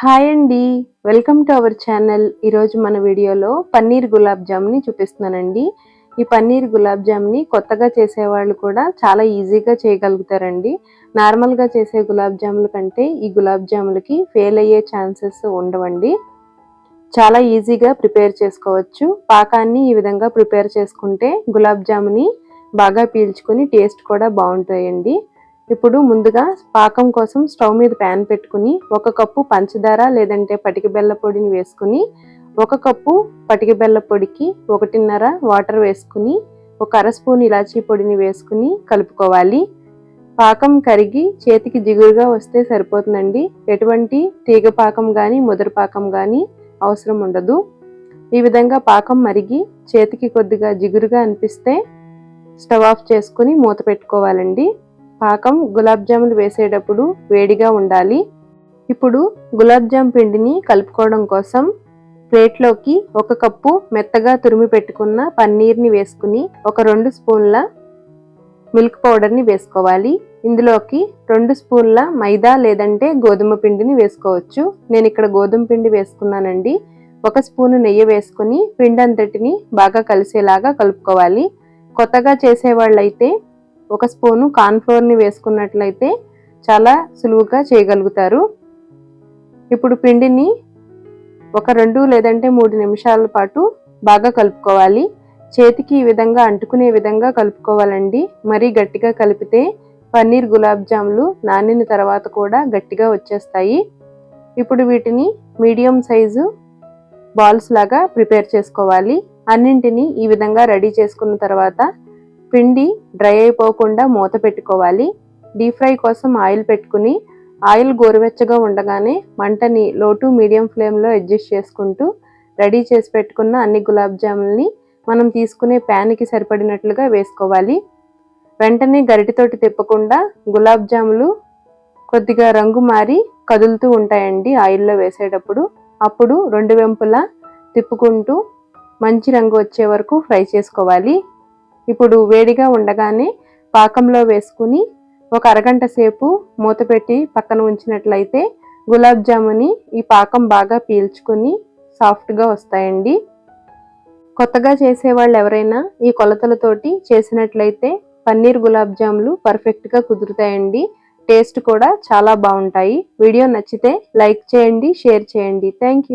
Hi అండి. Welcome to our channel. ఈరోజు మన వీడియోలో పన్నీర్ గులాబ్ జామ్ని చూపిస్తున్నానండి. ఈ పన్నీర్ గులాబ్ జామ్ని కొత్తగా చేసేవాళ్ళు కూడా చాలా ఈజీగా చేయగలుగుతారండి. నార్మల్గా చేసే గులాబ్ జాముల కంటే ఈ గులాబ్ జాములకి ఫెయిల్ అయ్యే ఛాన్సెస్ ఉండవండి. చాలా ఈజీగా ప్రిపేర్ చేసుకోవచ్చు. పాకాన్ని ఈ విధంగా ప్రిపేర్ చేసుకుంటే గులాబ్ జాముని బాగా పీల్చుకొని టేస్ట్ కూడా బాగుంటాయండి. ఇప్పుడు ముందుగా పాకం కోసం స్టవ్ మీద ప్యాన్ పెట్టుకుని ఒక కప్పు పంచదార లేదంటే పటిక బెల్ల పొడిని వేసుకుని ఒక కప్పు పటిక బెల్ల పొడికి ఒకటిన్నర వాటర్ వేసుకుని ఒక అర స్పూన్ ఇలాచీ పొడిని వేసుకుని కలుపుకోవాలి. పాకం కరిగి చేతికి జిగురుగా వస్తే సరిపోతుందండి. ఎటువంటి తీగ పాకం కానీ ముదర పాకం కానీ అవసరం ఉండదు. ఈ విధంగా పాకం మరిగి చేతికి కొద్దిగా జిగురుగా అనిపిస్తే స్టవ్ ఆఫ్ చేసుకుని మూత పెట్టుకోవాలండి. పాకం గులాబ్ జాములు వేసేటప్పుడు వేడిగా ఉండాలి. ఇప్పుడు గులాబ్ జామ్ పిండిని కలుపుకోవడం కోసం ప్లేట్లోకి ఒక కప్పు మెత్తగా తురిమి పెట్టుకున్న పన్నీర్ని వేసుకుని ఒక రెండు స్పూన్ల మిల్క్ పౌడర్ని వేసుకోవాలి. ఇందులోకి రెండు స్పూన్ల మైదా లేదంటే గోధుమ పిండిని వేసుకోవచ్చు. నేను ఇక్కడ గోధుమ పిండి వేసుకున్నానండి. ఒక స్పూను నెయ్యి వేసుకుని పిండి అంతటిని బాగా కలిసేలాగా కలుపుకోవాలి. కొత్తగా చేసేవాళ్ళైతే ఒక స్పూను కార్న్ఫ్లోర్ని వేసుకున్నట్లయితే చాలా సులువుగా చేయగలుగుతారు. ఇప్పుడు పిండిని ఒక రెండు లేదంటే మూడు నిమిషాల పాటు బాగా కలుపుకోవాలి. చేతికి ఈ విధంగా అంటుకునే విధంగా కలుపుకోవాలండి. మరీ గట్టిగా కలిపితే పన్నీర్ గులాబ్ జాములు నానిన తర్వాత కూడా గట్టిగా వచ్చేస్తాయి. ఇప్పుడు వీటిని మీడియం సైజు బాల్స్ లాగా ప్రిపేర్ చేసుకోవాలి. అన్నింటినీ ఈ విధంగా రెడీ చేసుకున్న తర్వాత పిండి డ్రై అయిపోకుండా మూత పెట్టుకోవాలి. డీప్ ఫ్రై కోసం ఆయిల్ పెట్టుకుని ఆయిల్ గోరువెచ్చగా ఉండగానే మంటని లో టు మీడియం ఫ్లేమ్లో అడ్జస్ట్ చేసుకుంటూ రెడీ చేసి పెట్టుకున్న అన్ని గులాబ్ జాములని మనం తీసుకునే ప్యాన్కి సరిపడినట్లుగా వేసుకోవాలి. వెంటనే గరిటితోటి తిప్పకుండా గులాబ్ జాములు కొద్దిగా రంగు మారి కదులుతూ ఉంటాయండి ఆయిల్లో వేసేటప్పుడు. అప్పుడు రెండు వెంపులా తిప్పుకుంటూ మంచి రంగు వచ్చే వరకు ఫ్రై చేసుకోవాలి. ఇప్పుడు వేడిగా ఉండగానే పాకంలో వేసుకుని ఒక అరగంట సేపు మూత పెట్టి పక్కన ఉంచినట్లయితే గులాబ్ జాముని ఈ పాకం బాగా పీల్చుకొని సాఫ్ట్గా వస్తాయండి. కొత్తగా చేసేవాళ్ళు ఎవరైనా ఈ కొలతలతోటి చేసినట్లయితే పన్నీర్ గులాబ్ జాములు పర్ఫెక్ట్గా కుదురుతాయండి. టేస్ట్ కూడా చాలా బాగుంటాయి. వీడియో నచ్చితే లైక్ చేయండి షేర్ చేయండి. థ్యాంక్